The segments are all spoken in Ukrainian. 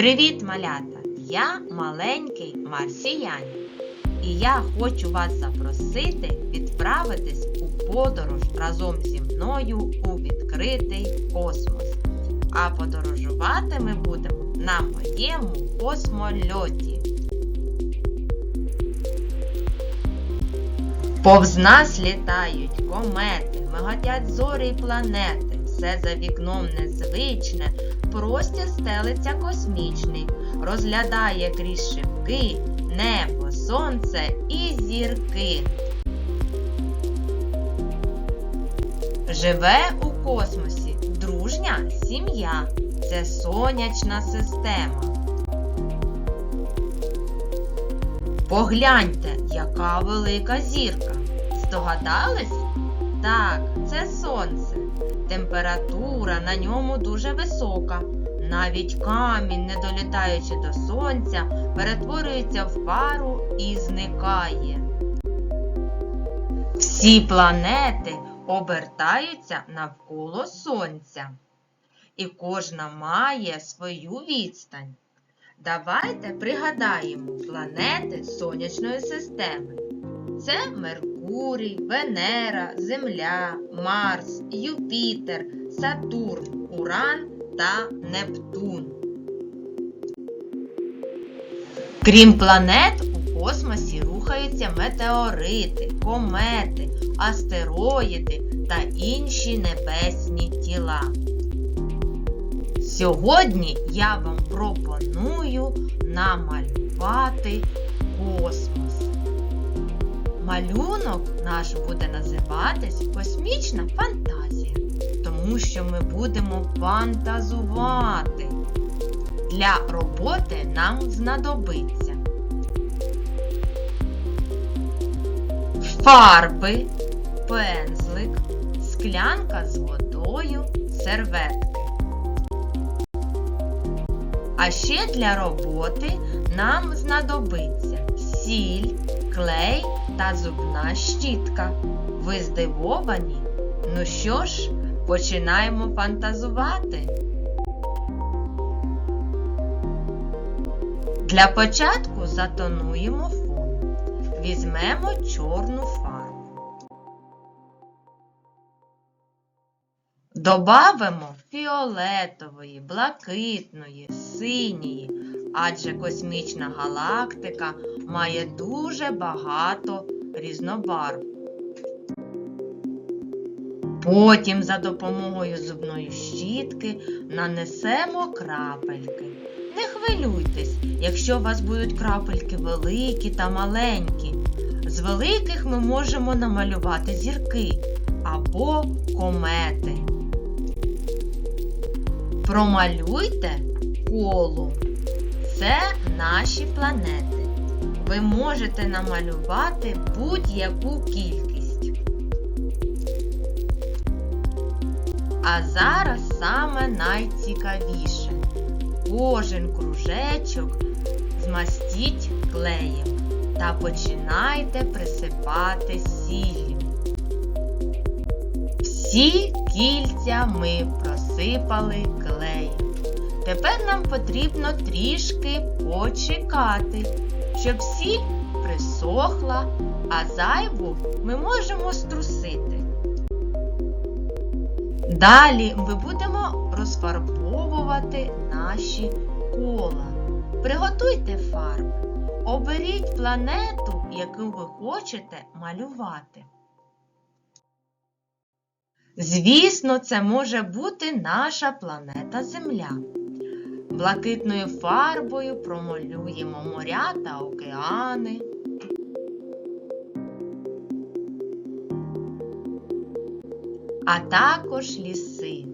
Привіт, малята! Я маленький марсіянин. І я хочу вас запросити відправитись у подорож разом зі мною у відкритий космос. А подорожувати ми будемо на моєму космольоті. Повз нас літають комети, миготять зорі й планети. Все за вікном незвичне, простір стелиться космічний, розглядає крізь шибки, небо, сонце і зірки. Живе у космосі дружня сім'я. Це сонячна система. Погляньте, яка велика зірка. Здогадались? Так, це сонце. Температура на ньому дуже висока. Навіть камінь, не долітаючи до сонця, перетворюється в пару і зникає. Всі планети обертаються навколо сонця. І кожна має свою відстань. Давайте пригадаємо планети сонячної системи. Це Меркурій, Венера, Земля, Марс, Юпітер, Сатурн, Уран та Нептун. Крім планет, у космосі рухаються метеорити, комети, астероїди та інші небесні тіла. Сьогодні я вам пропоную намалювати космос. Малюнок наш буде називатись Космічна фантазія, тому що ми будемо фантазувати. Для роботи нам знадобиться фарби, пензлик, склянка з водою, серветки. А ще для роботи нам знадобиться сіль, клей та зубна щітка. Ви здивовані? Ну що ж, починаємо фантазувати. Для початку затонуємо фон. Візьмемо чорну фарбу. Добавимо фіолетової, блакитної, синьої, адже космічна галактика має дуже багато різнобарв. Потім за допомогою зубної щітки нанесемо крапельки. Не хвилюйтесь, якщо у вас будуть крапельки великі та маленькі. З великих ми можемо намалювати зірки або комети. Промалюйте коло. Це наші планети. Ви можете намалювати будь-яку кількість. А зараз саме найцікавіше. Кожен кружечок змастіть клеєм та починайте присипати сіллю. Всі кільця ми просипали клеєм. Тепер нам потрібно трішки почекати, щоб сіль присохла, а зайву ми можемо струсити. Далі ми будемо розфарбовувати наші кола. Приготуйте фарби. Оберіть планету, яку ви хочете малювати. Звісно, це може бути наша планета Земля. Блакитною фарбою промалюємо моря та океани. А також ліси.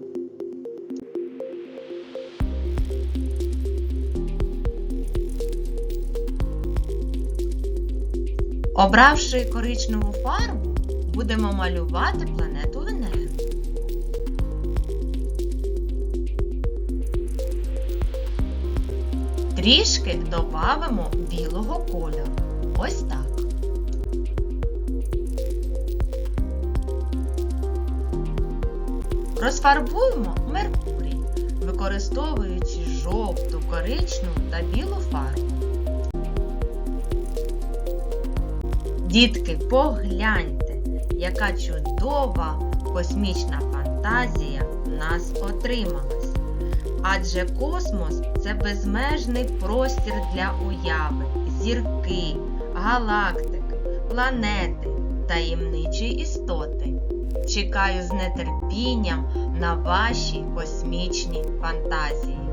Обравши коричневу фарбу, будемо малювати планету Венеру. Трішки додамо білого кольору. Ось так. Розфарбуємо Меркурій. Використовуючи жовту, коричневу та білу фарбу. Дітки, погляньте, яка чудова космічна фантазія в нас отрималась. Адже космос це безмежний простір для уяви, зірки, галактики, планети, таємничі істоти. Чекаю з нетерпінням на ваші космічні фантазії.